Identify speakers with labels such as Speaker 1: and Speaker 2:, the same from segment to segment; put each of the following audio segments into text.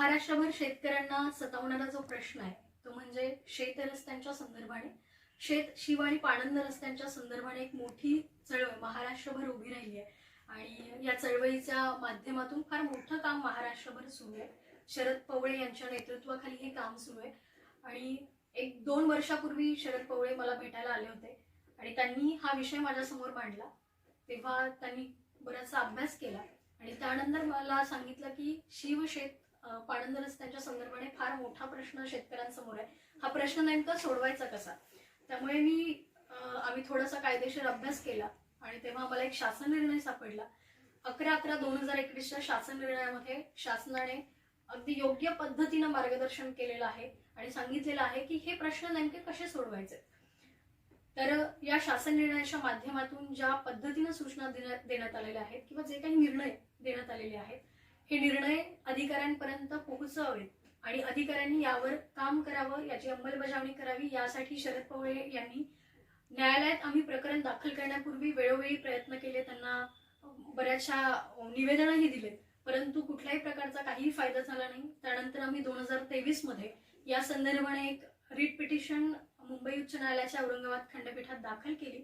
Speaker 1: महाराष्ट्रभर शेतकऱ्यांना सतावणारा जो प्रश्न आहे तो म्हणजे शेत रस्त्यांच्या संदर्भाने. शेत शिव आणि पाणंद रस्त्यांच्या संदर्भाने एक मोठी चळवळ महाराष्ट्रभर उभी राहिली आहे. आणि या चळवळीच्या माध्यमातून फार मोठं काम महाराष्ट्रभर सुरू आहे. शरद पवळे यांच्या नेतृत्वाखाली हे काम सुरू आहे. आणि एक दोन वर्षापूर्वी शरद पवळे मला भेटायला आले होते. आणि त्यांनी हा विषय माझ्यासमोर मांडला. तेव्हा त्यांनी बराचसा अभ्यास केला. आणि त्यानंतर मला सांगितलं की शिवशेत शेत पाणंद रस्त्याच्या संदर्भाने फार मोठा प्रश्न शेतकऱ्यांसमोर आहे. हा प्रश्न नेमका सोडवायचा कसा? त्यामुळे मी आम्ही थोडासा कायदेशीर अभ्यास केला आणि तेव्हा मला एक शासन निर्णय सापडला. अकरा अकरा दोन हजार एकवीसच्या शासन निर्णयामध्ये शासनाने अगदी योग्य पद्धतीनं मार्गदर्शन केलेलं आहे आणि सांगितलेलं आहे की हे प्रश्न नेमके कसे सोडवायचे? तर या शासन निर्णयाच्या माध्यमातून ज्या पद्धतीनं सूचना देण्यात देण्यात आलेल्या आहेत किंवा जे काही निर्णय देण्यात आलेले आहेत हे निर्णय अधिकाऱ्यांपर्यंत पोहोचवावेत आणि अधिकाऱ्यांनी यावर काम करावं याची अंमलबजावणी करावी यासाठी शरद पवार यांनी न्यायालयात आम्ही प्रकरण दाखल करण्यापूर्वी वेळोवेळी प्रयत्न केले त्यांना बऱ्याचशा निवेदनही दिले परंतु कुठल्याही प्रकारचा काहीही फायदा झाला नाही. त्यानंतर आम्ही दोन हजार तेवीसमध्ये या संदर्भाने एक रिट पिटिशन मुंबई उच्च न्यायालयाच्या औरंगाबाद खंडपीठात दाखल केली.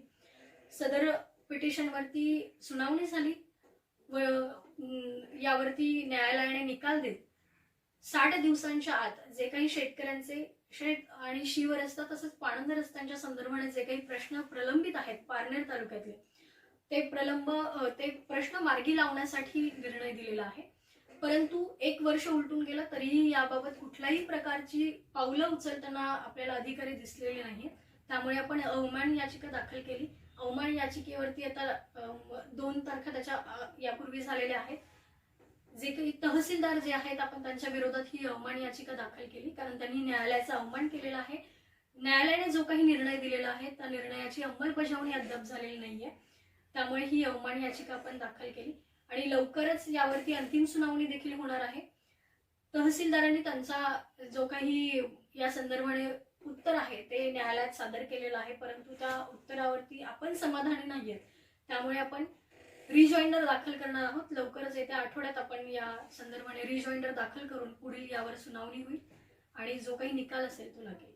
Speaker 1: सदर पिटिशनवरती सुनावणी झाली. व यावरती न्यायालयाने निकाल देत. साठ दिवसांच्या आत जे काही शेतकऱ्यांचे शेत आणि शिव रस्ता तसंच पाणंद रस्त्यांच्या संदर्भाने जे काही प्रश्न प्रलंबित आहेत पारनेर तालुक्यातले ते प्रलंब ते प्रश्न मार्गी लावण्यासाठी निर्णय दिलेला आहे. परंतु एक वर्ष उलटून गेलं तरीही याबाबत कुठल्याही प्रकारची पावलं उचलताना आपल्याला अधिकारी दिसलेले नाही त्यामुळे आपण अवमान याचिका दाखल केली. अवमान याचिकेवरती आता दोन तारखा त्याच्या यापूर्वी झालेल्या आहेत. जे काही तहसीलदार जे आहेत आपण त्यांच्या विरोधात ही अवमान याचिका दाखल केली. कारण त्यांनी न्यायालयाचा अवमान केलेला आहे. न्यायालयाने जो काही निर्णय दिलेला आहे त्या निर्णयाची अंमलबजावणी अद्याप झालेली नाहीये. त्यामुळे ही अवमान याचिका आपण दाखल केली. आणि लवकरच यावरती अंतिम सुनावणी देखील होणार आहे. तहसीलदारांनी त्यांचा जो काही या संदर्भाने उत्तर आहे ते न्यायालयात सादर केलेलं आहे. परंतु त्या उत्तरावरती आपण समाधानी नाहीयेत त्यामुळे आपण रिजॉइंडर दाखल करणार आहोत. लवकरच येत्या आठवड्यात आपण या संदर्भाने रिजॉइंडर दाखल करून पुढील यावर सुनावणी होईल. आणि जो काही निकाल असेल तो लागेल.